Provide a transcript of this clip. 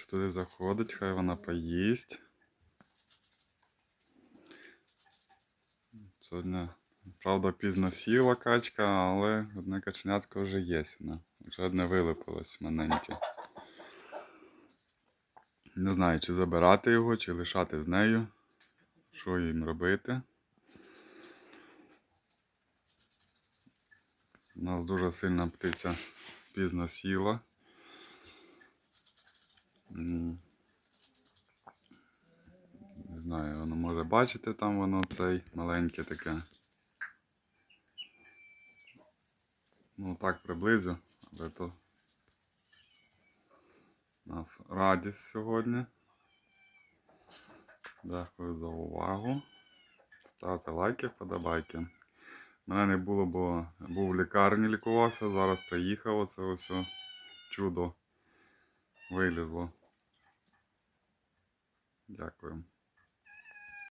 хочу туди заходити, хай вона поїсть. Сьогодні, правда, пізно сіла качка, але одне каченятко вже є. Вона. Вже одне вилипилось маленьке. Не знаю, чи забирати його, чи лишати з нею. Що їм робити. У нас дуже сильна птиця пізно сіла. Не знаю, воно може бачити там воно цей маленьке таке. Ну так приблизу, але то у нас радість сьогодні. Дякую за увагу. Ставте лайки, подобайки. Мене не було, бо був в лікарні лікувався, зараз приїхав, оце ось чудо вилізло. Дякую.